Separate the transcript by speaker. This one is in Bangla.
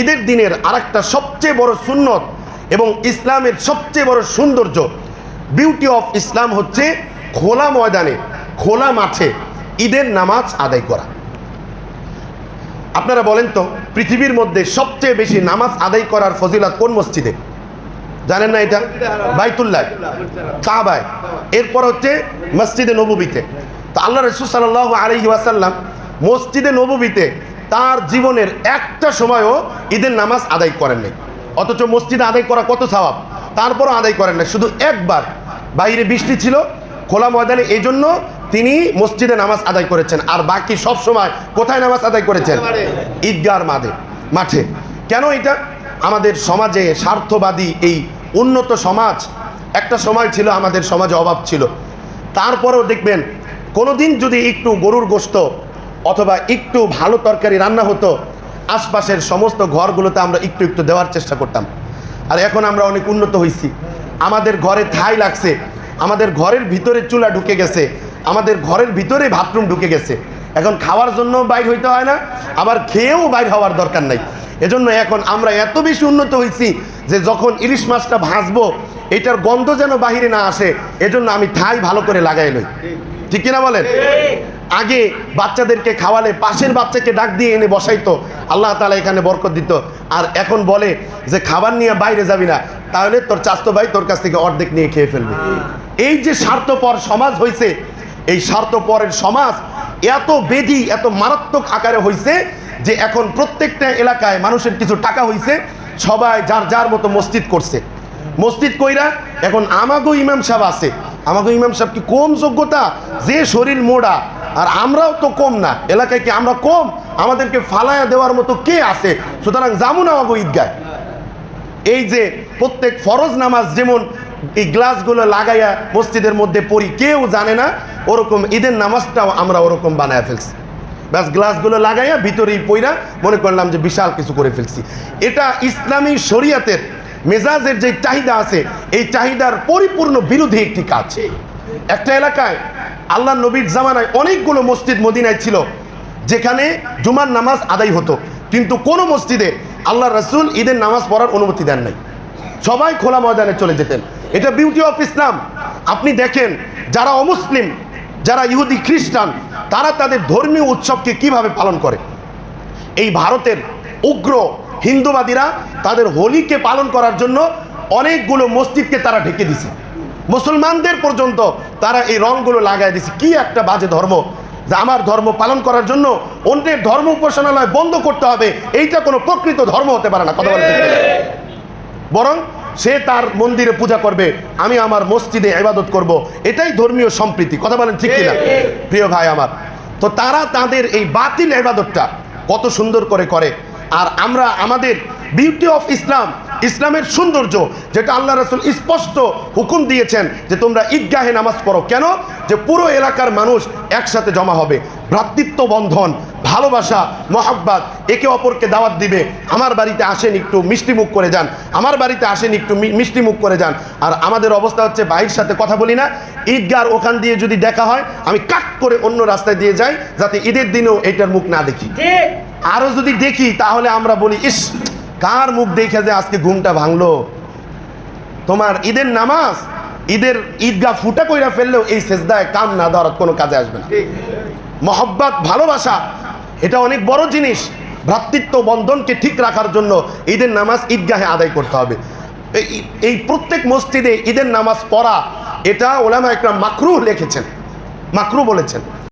Speaker 1: ঈদের দিনের আরেকটা সবচেয়ে বড় সুন্নত এবং ইসলামের সবচেয়ে বড় সৌন্দর্য বিউটি অফ ইসলাম হচ্ছে খোলা ময়দানে, খোলা মাঠে ঈদের নামাজ আদায় করা। আপনারা বলেন তো, পৃথিবীর মধ্যে সবচেয়ে বেশি নামাজ আদায় করার ফজিলত কোন মসজিদে? জানেন না এটা? বাইতুল্লাহ, কাবায়। এরপর হচ্ছে মসজিদে নবীতে তো আল্লাহ রসুল সাল্লাহ আলহি ওয়াসাল্লাম মসজিদে নবীতে তার জীবনের একটা সময়ও ঈদের নামাজ আদায় করেন নাই। অথচ মসজিদে আদায় করা কত স্বভাব? তারপরও আদায় করেন নাই। শুধু একবার। বাইরে বৃষ্টি ছিল খোলা ময়দানে এই জন্য তিনি মসজিদে নামাজ আদায় করেছেন। আর বাকি সব সময় কোথায় নামাজ আদায় করেছেন? ঈদগার মাঠে মাঠে। কেন এটা? আমাদের সমাজে স্বার্থবাদী এই উন্নত সমাজ একটা সময় ছিল আমাদের সমাজে অভাব ছিল। তারপরেও দেখবেন কোনোদিন যদি একটু গরুর গোস্ত অথবা একটু ভালো তরকারি রান্না হতো, আশপাশের সমস্ত ঘরগুলোতে আমরা একটু একটু দেওয়ার চেষ্টা করতাম। আর এখন আমরা অনেক উন্নত হয়েছি আমাদের ঘরে থাই লাগছে, আমাদের ঘরের ভিতরে চুলা ঢুকে গেছে, আমাদের ঘরের ভিতরে বাথরুম ঢুকে গেছে। এখন খাওয়ার জন্য বাইর হইতে হয় না, আবার খেয়েও বাইর হওয়ার দরকার নাই। এজন্য এখন আমরা এত বেশি উন্নত হয়েছি যে যখন ইলিশ মাছটা ভাজবো, এটার গন্ধ যেন বাহিরে না আসে, এজন্য আমি ঠাই ভালো করে লাগাই লই। ঠিক কিনা বলেন? আগে বাচ্চাদেরকে খাওয়ালে, পাশের বাচ্চাকে ডাক দিয়ে এনে বসাইতো, আল্লাহ তালা এখানে বরকত দিত। আর এখন বলে যে খাবার নিয়ে বাইরে যাবি না, তাহলে তোর চাস্তো ভাই তোর কাছ থেকে অর্ধেক নিয়ে খেয়ে ফেলবে। এই যে স্বার্থপর সমাজ হয়েছে এই স্বার্থপরের সমাজ এত বেদি, এত মারাত্মক আকারে হয়েছে যে এখন প্রত্যেকটা এলাকায় মানুষের কিছু টাকা হয়েছে সবাই যার যার মতো মসজিদ করছে। মসজিদ কইরা এখন আমাগো ইমাম সাহেব আছে। আমাগো ইমাম সাহেব কি কম যোগ্যতা? যে শরীর মোড়া। আর আমরাও তো কম না। এলাকায় কি আমরা কম? আমাদেরকে ফালায়া দেওয়ার মতো কে আছে? সুতরাং যাব না আমাগো ঈদগায়। এই যে প্রত্যেক ফরজ নামাজ যেমন এই গ্লাসগুলো লাগাইয়া মসজিদের মধ্যে পড়ি, কেউ জানে না, ওরকম ঈদের নামাজটাও আমরা ওরকম বানায় ফেলছি। ব্যাস গ্লাসগুলো লাগাইয়া ভিতরেই পইরা মনে করলাম যে বিশাল কিছু করে ফেলছি। এটা ইসলামী শরিয়াতের মেজাজের যে চাহিদা আছে, এই চাহিদার পরিপূর্ণ বিরোধী একটি কাজ। একটা এলাকায় আল্লাহ নবীর জামানায় অনেকগুলো মসজিদ মদিনায় ছিল, যেখানে জুমার নামাজ আদায় হতো। কিন্তু কোনো মসজিদে আল্লাহ রসুল ঈদের নামাজ পড়ার অনুমতি দেন নাই। সবাই খোলা ময়দানে চলে যেতেন। এটা বিউটি অফ ইসলাম আপনি দেখেন, যারা অমুসলিম, যারা ইহুদি, খ্রিস্টান তারা তাদের ধর্মীয় উৎসবকে কীভাবে পালন করে? এই ভারতের উগ্র হিন্দুবাদীরা তাদের হোলিকে পালন করার জন্য অনেকগুলো মসজিদকে তারা ঢেকে দিছে। মুসলমানদের পর্যন্ত তারা এই রঙগুলো লাগাই দিছে। কি একটা বাজে ধর্ম যে আমার ধর্ম পালন করার জন্য অন্যের ধর্ম উপাসনালয় বন্ধ করতে হবে। এইটা কোনো প্রকৃত ধর্ম হতে পারে না। কথা বলতে বরং সে তার মন্দিরে পূজা করবে আমি আমার মসজিদে ইবাদত করব। এটাই ধর্মীয় সম্প্রীতি। কথা বলেন ঠিক কিনা? প্রিয় ভাই আমার তো তারা তাদের এই বাতিল ইবাদতটা কত সুন্দর করে করে। আর আমরা আমাদের বিউটি অফ ইসলাম ইসলামের সৌন্দর্য যেটা আল্লাহ রসুল স্পষ্ট হুকুম দিয়েছেন যে তোমরা ঈদগাহে নামাজ পড়ো। কেন? যে পুরো এলাকার মানুষ একসাথে জমা হবে। ভ্রাতৃত্ব বন্ধন ভালোবাসা মহাব্বাত একে অপরকে দাওয়াত দিবে। আমার বাড়িতে আসেন একটু মিষ্টি মুখ করে যান। আমার বাড়িতে আসেন একটু মি- মিষ্টি মুখ করে যান। আর আমাদের অবস্থা হচ্ছে ভাইয়ের সাথে কথা বলি না। ঈদগার ওখান দিয়ে যদি দেখা হয় আমি কাট করে অন্য রাস্তায় দিয়ে যাই যাতে ঈদের দিনেও এটার মুখ না দেখি। আরও যদি দেখি তাহলে আমরা বলি ইস কার মুখ দেখে যে আজকে ঘুমটা ভাঙলো? তোমার ঈদের নামাজ ঈদের ঈদগাহ ফুটা কইরা ফেললেও এই সেজদায় কাম না দেওয়ার কোনো কাজে আসবে না। মহব্বত ভালোবাসা এটা অনেক বড় জিনিস। ভ্রাতৃত্ব বন্ধনকে ঠিক রাখার জন্য ঈদের নামাজ ঈদগাহে আদায় করতে হবে। এই- এই প্রত্যেক মসজিদে ঈদের নামাজ পড়া এটা ওলামা একটা মাকরু লিখেছেন। মাকরু বলেছেন।